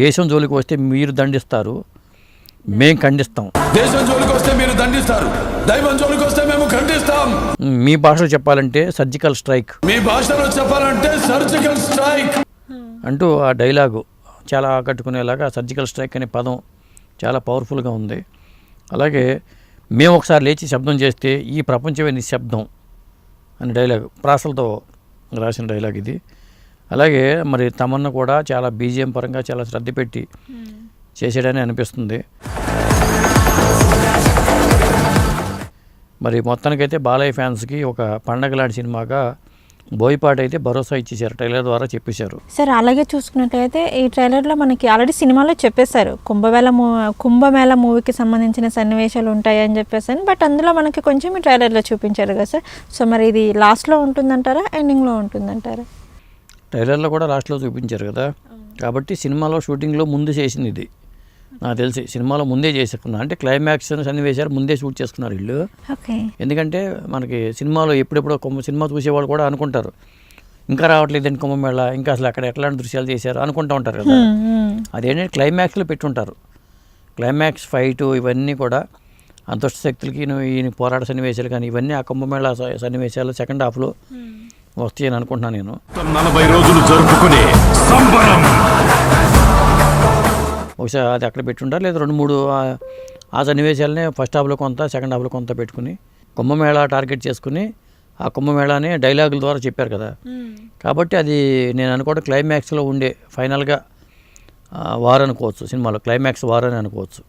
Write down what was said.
దేశం జోలికి వస్తే మీరు దండిస్తారు మేం ఖండిస్తాం. దేశం జోలికి వస్తే మీరు దండిస్తారు దైవం జోలికి వస్తే మేము ఖండిస్తాం. మీ భాషలో చెప్పాలంటే సర్జికల్ స్ట్రైక్ మీ భాషలో చెప్పాలంటే సర్జికల్ స్ట్రైక్ అంటూ ఆ డైలాగు చాలా ఆకట్టుకునేలాగా సర్జికల్ స్ట్రైక్ అనే పదం చాలా పవర్ఫుల్గా ఉంది. అలాగే మేము ఒకసారి లేచి శబ్దం చేస్తే ఈ ప్రపంచమే నిశ్శబ్దం అని డైలాగ్ ప్రాసలతో రాసిన డైలాగ్ ఇది. అలాగే మరి తమన్న కూడా చాలా బీజిఎం పరంగా చాలా శ్రద్ధ పెట్టి చేసాడని అనిపిస్తుంది. మరి మొత్తానికైతే బాలయ్య ఫ్యాన్స్కి ఒక పండగ లాంటి సినిమాగా బోయపాటి అయితే భరోసా ఇచ్చేసారు ట్రైలర్ ద్వారా చెప్పేశారు. సార్ అలాగే చూసుకున్నట్లయితే ఈ ట్రైలర్లో మనకి ఆల్రెడీ సినిమాలో చెప్పేశారు. కుంభమేళ మూ కుంభమేళ మూవీకి సంబంధించిన సన్నివేశాలు ఉంటాయి అని చెప్పేసి బట్ అందులో మనకి కొంచెం ఈ ట్రైలర్లో చూపించారు కదా సార్. సో మరి ఇది లాస్ట్లో ఉంటుందంటారా ఎండింగ్లో ఉంటుందంటారా? ట్రైలర్లో కూడా లాస్ట్లో చూపించారు కదా. కాబట్టి సినిమాలో షూటింగ్లో ముందు చేసింది ఇది. నాకు తెలిసి సినిమాలో ముందే చేసుకున్నా అంటే క్లైమాక్స్ సన్నివేశాలు ముందే షూట్ చేసుకున్నారు వీళ్ళు. ఎందుకంటే మనకి సినిమాలో ఎప్పుడెప్పుడో కొమ్మ సినిమా చూసేవాళ్ళు కూడా అనుకుంటారు. ఇంకా రావట్లేదండి కుంభమేళ ఇంకా అసలు అక్కడ ఎట్లాంటి దృశ్యాలు చేశారు? అనుకుంటూ ఉంటారు కదా. అదేంటంటే క్లైమాక్స్లో పెట్టుంటారు. క్లైమాక్స్ ఫైట్ ఇవన్నీ కూడా అంతస్తు శక్తులకి ఈ పోరాట సన్నివేశాలు కానీ ఇవన్నీ ఆ కుంభమేళ సన్నివేశాలు సెకండ్ హాఫ్లో వస్తాయని అనుకుంటున్నాను నేను. నలభై రోజులు జరుపుకునే సంబరం. బహుశా అది అక్కడ పెట్టుంటారు లేదా రెండు మూడు ఆ- సన్నివేశాలనే ఫస్ట్ హాఫ్లో కొంత సెకండ్ హాఫ్లో కొంత పెట్టుకుని కుంభమేళా టార్గెట్ చేసుకుని ఆ కుంభమేళాని డైలాగుల ద్వారా చెప్పారు కదా. కాబట్టి అది నేను అనుకోవడం క్లైమాక్స్లో ఉండే ఫైనల్గా ఆ, వార్ అనుకోవచ్చు సినిమాలో క్లైమాక్స్ వార్ అని అనుకోవచ్చు.